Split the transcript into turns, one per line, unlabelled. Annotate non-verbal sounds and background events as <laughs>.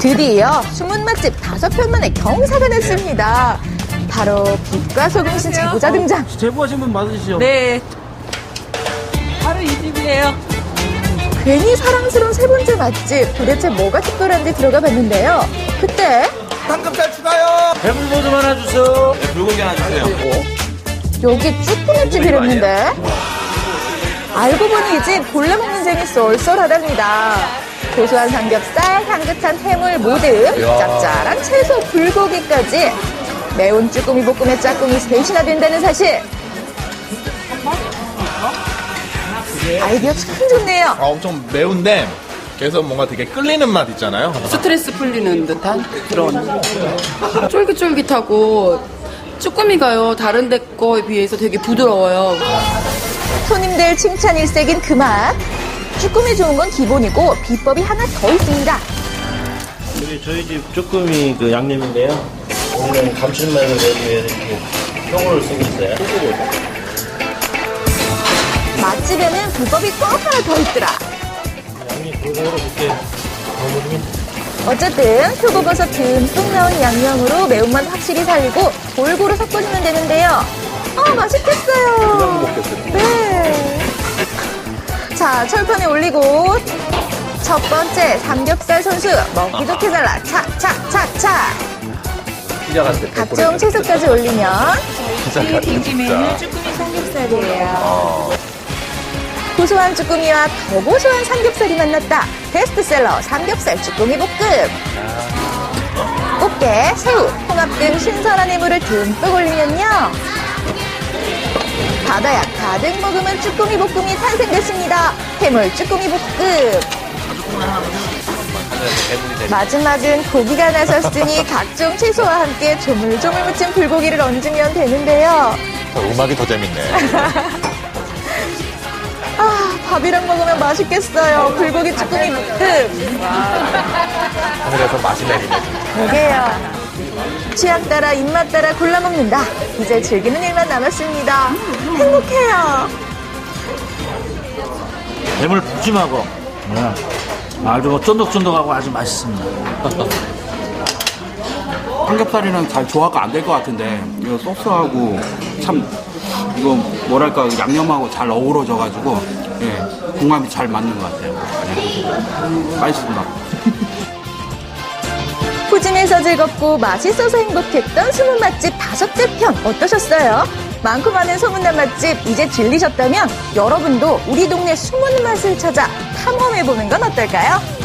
드디어 숨은 맛집 다섯 편 만에 경사가 났습니다. 바로 빛과 소금신 제보자 등장.
제보하신 분 맞으시죠?
네. 바로 이 집이에요.
괜히 사랑스러운 세 번째 맛집 도대체 뭐가 특별한지 들어가 봤는데요. 그때
삼겹살 추가요.
배불모좀 하나 주세요.
네, 불고기 하나 주세요.
여기 쭈꾸미집이랬는데 알고 보니 이집 본래 먹는 쟁이 쏠쏠하답니다. 고소한 삼겹살, 향긋한 해물 모듬, 짭짤한 채소 불고기까지 매운 쭈꾸미 볶음에 짝꿍이 셋이나 된다는 사실. 아이디어 참 좋네요.
아, 엄청 매운데 그래서 뭔가 되게 끌리는 맛 있잖아요.
스트레스 풀리는 듯한 그런 쫄깃쫄깃하고 쭈꾸미가요 다른 데 거에 비해서 되게 부드러워요.
손님들 칭찬 일색인 그 맛. 쭈꾸미 좋은 건 기본이고 비법이 하나 더 있습니다.
여기 저희 집 쭈꾸미 그 양념인데요. 오늘은 감칠맛을 내기 위해 이렇게 통으로 쓰고 있어요.
맛집에는 비법이 꼭 하나 더 있더라.
골고루 이렇게
어쨌든 표고버섯 듬뿍 넣은 양념으로 매운맛 확실히 살리고 골고루 섞어주면 되는데요. 아 맛있겠어요. 네. 자 철판에 올리고 첫 번째 삼겹살 선수 먹기 좋게 잘라 차차차차 각종 채소까지 올리면
인기 메뉴 쭈꾸미 삼겹살이에요.
고소한 쭈꾸미와 더 고소한 삼겹살이 만났다. 베스트셀러 삼겹살 쭈꾸미 볶음. 꽃게, 새우, 홍합 등 신선한 해물을 듬뿍 올리면요. 바다약 가득 머금은 쭈꾸미 볶음이 탄생됐습니다. 해물 쭈꾸미 볶음. 마지막은 고기가 나섰으니 각종 채소와 함께 조물조물 무친 불고기를 얹으면 되는데요.
음악이 더 재밌네. <laughs>
아, 밥이랑 먹으면 맛있겠어요. 불고기 쭈꾸미 볶음.
하늘에서 맛이 내리네.
그게요. 취향 따라 입맛 따라 골라 먹는다. 이제 즐기는 일만 남았습니다. 행복해요.
해물 푸짐하고 네. 아주 뭐 쫀득쫀득하고 아주 맛있습니다. <laughs>
삼겹살이랑 잘 조화가 안 될 것 같은데 이거 소스하고 참 이거 뭐랄까 양념하고 잘 어우러져가지고 예 궁합이 잘 맞는 것 같아요. 예. 맛있습니다. <laughs>
푸짐해서 즐겁고 맛있어서 행복했던 숨은 맛집 다섯째 편 어떠셨어요? 많고 많은 소문난 맛집 이제 들리셨다면 여러분도 우리 동네 숨은 맛을 찾아 탐험해보는 건 어떨까요?